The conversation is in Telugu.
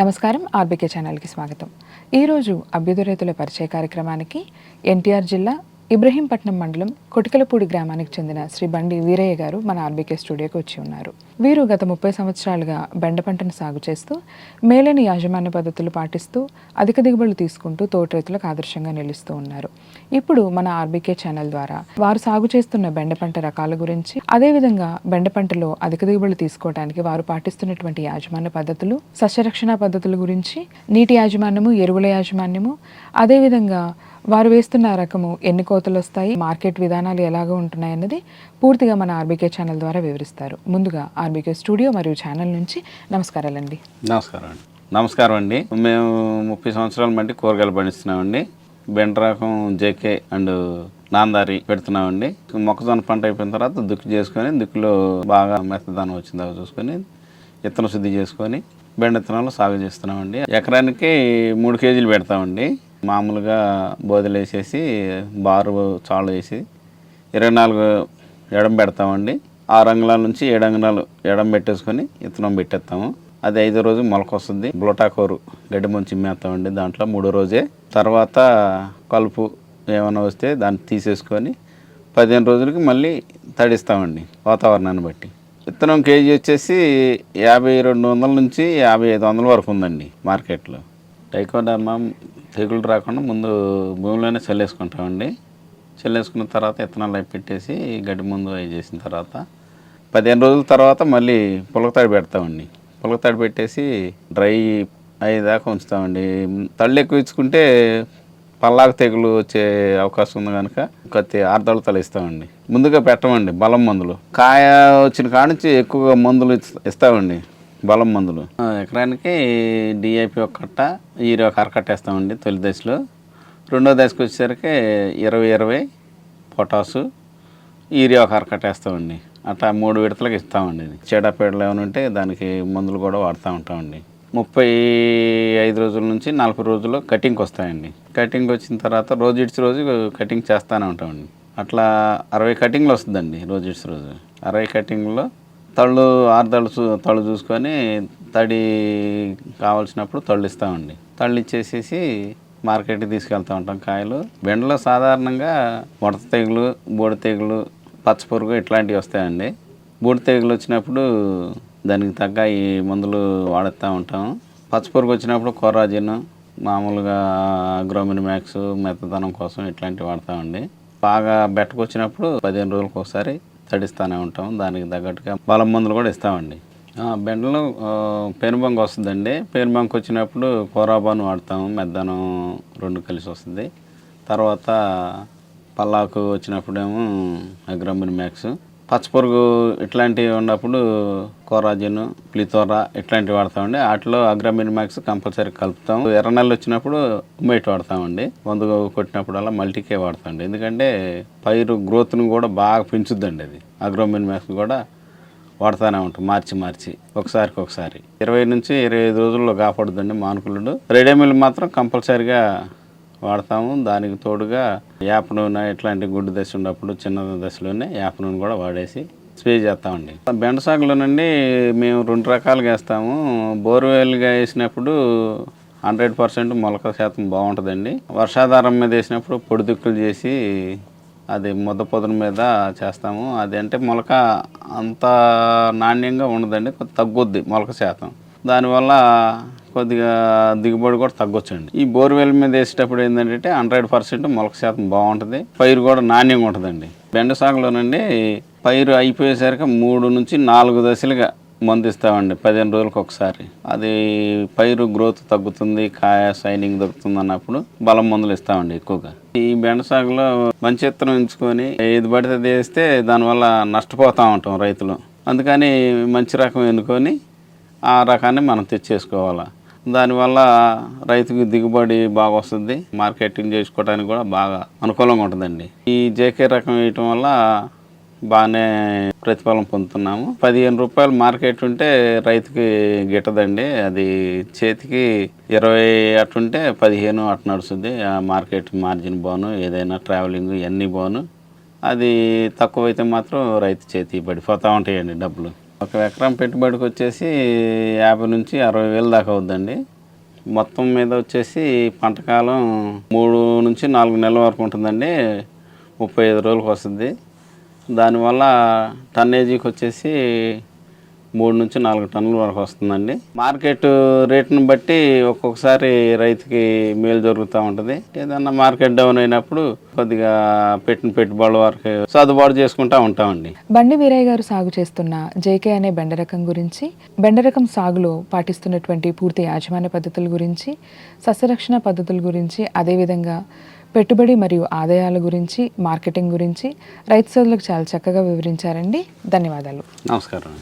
నమస్కారం ఆర్బీకే ఛానల్కి స్వాగతం. ఈరోజు అభ్యుదరేతుల పరిచయ కార్యక్రమానికి ఎన్టీఆర్ జిల్లా ఇబ్రహీంపట్నం మండలం కొటికలపూడి గ్రామానికి చెందిన శ్రీ బండి వీరయ్య గారు మన ఆర్బీకే స్టూడియోకి వచ్చి ఉన్నారు. వీరు గత ముప్పై సంవత్సరాలుగా బెండ పంటను సాగు చేస్తూ మేలైన యాజమాన్య పద్ధతులు పాటిస్తూ అధిక దిగుబడులు తీసుకుంటూ తోటి రైతులకు ఆదర్శంగా నిలుస్తూ ఉన్నారు. ఇప్పుడు మన ఆర్బీకే ఛానల్ ద్వారా వారు సాగు చేస్తున్న బెండ పంట రకాల గురించి అదేవిధంగా బెండ పంటలో అధిక దిగుబడులు తీసుకోవడానికి వారు పాటిస్తున్నటువంటి యాజమాన్య పద్ధతులు సస్యరక్షణ పద్ధతుల గురించి నీటి యాజమాన్యము ఎరువుల యాజమాన్యము అదేవిధంగా వారు వేస్తున్న రకము ఎన్ని కోతలు వస్తాయి మార్కెట్ విధానాలు ఎలాగ ఉంటున్నాయి అన్నది పూర్తిగా మన ఆర్బీకే ఛానల్ ద్వారా వివరిస్తారు. ముందుగా ఆర్బీకే స్టూడియో మరియు ఛానల్ నుంచి నమస్కారాలండి. నమస్కారం అండి. నమస్కారం అండి. మేము ముప్పై సంవత్సరాల మట్టి కూరగాయలు పండిస్తున్నామండి. బెండ రకం జేకే అండ్ నాందారి పెడుతున్నామండి. మొక్కజొన్న పంట అయిపోయిన తర్వాత దుక్కి చేసుకొని దుక్కులో బాగా మెత్తదనం వచ్చిందా చూసుకొని విత్తనం శుద్ధి చేసుకొని బెండ విత్తనాలు సాగు చేస్తున్నామండి. ఎకరానికి మూడు కేజీలు పెడతామండి. మామూలుగా బోదలు వేసేసి బారు చాలు వేసి ఇరవై నాలుగు ఎడం పెడతామండి. ఆరు అంగుళాల నుంచి ఏడు అంగుళాలు ఎడం పెట్టేసుకొని విత్తనం పెట్టేస్తాము. అది ఐదో రోజు మొలకొస్తుంది. బ్లోటాకోరు గడ్డి ముంచి మేస్తామండి దాంట్లో మూడో రోజే. తర్వాత కలుపు ఏమైనా వస్తే దాన్ని తీసేసుకొని పదిహేను రోజులకి మళ్ళీ తడిస్తామండి వాతావరణాన్ని బట్టి. విత్తనం కేజీ వచ్చేసి యాభై రెండు వందల నుంచి యాభై ఐదు వందల వరకు ఉందండి మార్కెట్లో. టైకోడర్మా తెగులు రాకుండా ముందు భూమిలోనే చల్లేసుకుంటామండి. చల్లేసుకున్న తర్వాత విత్తనాలు అవి పెట్టేసి గడ్డి ముందు అవి చేసిన తర్వాత పదిహేను రోజుల తర్వాత మళ్ళీ పులకతాడు పెడతామండి. పులకతాడు పెట్టేసి డ్రై అయ్యేదాకా ఉంచుతామండి. తళ్ళు ఎక్కువ ఇచ్చుకుంటే పల్లాకు తెగులు వచ్చే అవకాశం ఉంది కనుక కత్తి ఆర్దాలు తలిస్తామండి ముందుగా పెట్టమండి బలం మందులు. కాయ వచ్చిన కాడ నుంచి ఎక్కువగా మందులు ఇస్తామండి. బలం మందులు. ఎకరానికి డిఐపి ఒక కట్ట ఈరో ఒక అరకట్ట వేస్తామండి తొలి దశలో. రెండో దశకు వచ్చేసరికి ఇరవై ఇరవై పొటాసు ఈరియా ఒక అరకట్ట వేస్తామండి అట్లా మూడు విడతలకు ఇస్తామండి చీడపీడలు ఏమైనా ఉంటే దానికి మందులు కూడా వాడుతూ ఉంటామండి. ముప్పై ఐదు రోజుల నుంచి నలభై రోజుల్లో కటింగ్కి వస్తాయండి. కటింగ్ వచ్చిన తర్వాత రోజు ఇడిచి రోజు కటింగ్ చేస్తూనే ఉంటామండి. అట్లా అరవై కటింగ్లు వస్తుందండి రోజు ఇడిచి రోజు. అరవై కటింగ్లో తళ్ళు ఆరు తళ్ళు చూ- తళ్ళు చూసుకొని తడి కావాల్సినప్పుడు తళ్ళు ఇస్తామండి తళ్ళు ఇచ్చేసేసి మార్కెట్కి తీసుకెళ్తూ ఉంటాం కాయలు. బెండలో సాధారణంగా ముడత తెగులు బూడి తెగులు పచ్చపురుగు ఇట్లాంటివి వస్తాయండి. బూడి తెగులు వచ్చినప్పుడు దానికి తగ్గ ఈ మందులు వాడుతూ ఉంటాము. పచ్చపురుగు వచ్చినప్పుడు కొరాజిన్ మామూలుగా గ్రోమిన్ మ్యాక్స్ మెత్తదనం కోసం ఇట్లాంటివి వాడతామండి బాగా బెట్టకు వచ్చినప్పుడు పదిహేను రోజులకు ఒకసారి తడిస్తూనే ఉంటాం. దానికి తగ్గట్టుగా బలం మందులు కూడా ఇస్తామండి. బెండలు బెండలో పెనుబంక వస్తుందండి. పెనుబంక వచ్చినప్పుడు కోరాబాను వాడతాము మెద్దనం రెండు కలిసి వస్తుంది. తర్వాత పల్లాకు వచ్చినప్పుడేమో అగ్రమిన్ మ్యాక్స్ పచ్చపురుగు ఇట్లాంటివి ఉన్నప్పుడు కోరాజిన్ ప్లితోరా ఇట్లాంటివి వాడతామండి. వాటిలో అగ్రమిన్ మ్యాక్స్ కంపల్సరీ కలుపుతాం. ఎర్ర నెలలు వచ్చినప్పుడు ఉమ్మేటి వాడతామండి. మందు కొట్టినప్పుడల్లా మల్టీకే వాడతామండి. ఎందుకంటే పైరు గ్రోత్ను కూడా బాగా పెంచుద్దండి అది. అగ్రోమినిమాక్స్ కూడా వాడుతూనే ఉంటాం మార్చి మార్చి ఒకసారికి ఒకసారి. ఇరవై నుంచి ఇరవై ఐదు రోజుల్లో కాపాడుద్దండి మానుకులుడు. రెడీమిల్ మాత్రం కంపల్సరీగా వాడతాము. దానికి తోడుగా యాప నూనె ఇట్లాంటి గుడ్డు దశ ఉన్నప్పుడు చిన్న దశలోనే యాప నూనె కూడా వాడేసి స్ప్రే చేస్తామండి. బెండ సాగులో నుండి మేము రెండు రకాలుగా వేస్తాము. బోర్వెల్గా వేసినప్పుడు హండ్రెడ్ పర్సెంట్ మొలక శాతం బాగుంటుందండి. వర్షాధారం మీద వేసినప్పుడు పొడి దుక్కులు చేసి అది ముద్ద పొదల మీద చేస్తాము. అది అంటే మొలక అంత నాణ్యంగా ఉండదండి తగ్గుద్ది మొలక శాతం. దానివల్ల కొద్దిగా దిగుబడి కూడా తగ్గొచ్చండి. ఈ బోర్వెల్ మీద వేసేటప్పుడు ఏంటంటే హండ్రెడ్ పర్సెంట్ మొలక శాతం బాగుంటుంది. పైరు కూడా నాణ్యంగా ఉంటుందండి. బెండ సాగులోనండి పైరు అయిపోయేసరికి మూడు నుంచి నాలుగు దశలుగా మందు ఇస్తామండి పదిహేను రోజులకు ఒకసారి. అది పైరు గ్రోత్ తగ్గుతుంది కాయ షైనింగ్ దొరుకుతుంది అన్నప్పుడు బలం మందులు ఇస్తామండి ఎక్కువగా. ఈ బెండ సాగులో మంచి విత్తనం ఎంచుకొని ఏది పడితే అది వేస్తే దానివల్ల నష్టపోతూ ఉంటాం రైతులు. అందుకని మంచి రకం ఎన్నుకొని ఆ రకాన్ని మనం తెచ్చేసుకోవాలి. దానివల్ల రైతుకి దిగుబడి బాగా వస్తుంది మార్కెటింగ్ చేసుకోవడానికి కూడా బాగా అనుకూలంగా ఉంటుందండి. ఈ జేకే రకం వేయటం వల్ల బాగానే ప్రతిఫలం పొందుతున్నాము. పదిహేను రూపాయలు మార్కెట్ ఉంటే రైతుకి గిట్టదండి. అది చేతికి ఇరవై అట్టుంటే పదిహేను అటు నడుస్తుంది. ఆ మార్కెట్ మార్జిన్ బాను ఏదైనా ట్రావెలింగ్ ఇవన్నీ బాను. అది తక్కువైతే మాత్రం రైతు చేతి పడిపోతూ ఉంటాయండి డబ్బులు. ఒక ఎకరం పెట్టుబడికి వచ్చేసి యాభై నుంచి అరవై వేలు దాకా అవుద్దండి. మొత్తం మీద వచ్చేసి పంటకాలం మూడు నుంచి నాలుగు నెలల వరకు ఉంటుందండి. ముప్పై ఐదు రోజులకు వస్తుంది. దానివల్ల టన్నేజీకి వచ్చేసి మూడు నుంచి నాలుగు టన్నుల వరకు వస్తుందండి. మార్కెట్ రేట్ను బట్టి ఒక్కొక్కసారి రైతుకి మేలు జరుగుతూ ఉంటుంది. ఏదన్నా మార్కెట్ డౌన్ అయినప్పుడు కొద్దిగా పెట్టిన పెట్టుబడుల వరకు సర్దుబాటు చేసుకుంటా ఉంటామండి. బండి వీరయ్య గారు సాగు చేస్తున్న జేకే అనే బెండరకం గురించి బెండరకం సాగులో పాటిస్తున్నటువంటి పూర్తి యాజమాన్య పద్ధతుల గురించి సస్యరక్షణ పద్ధతుల గురించి అదేవిధంగా పెట్టుబడి మరియు ఆదాయాల గురించి మార్కెటింగ్ గురించి రైతు సోదరులకు చాలా చక్కగా వివరించారండి. ధన్యవాదాలు. నమస్కారం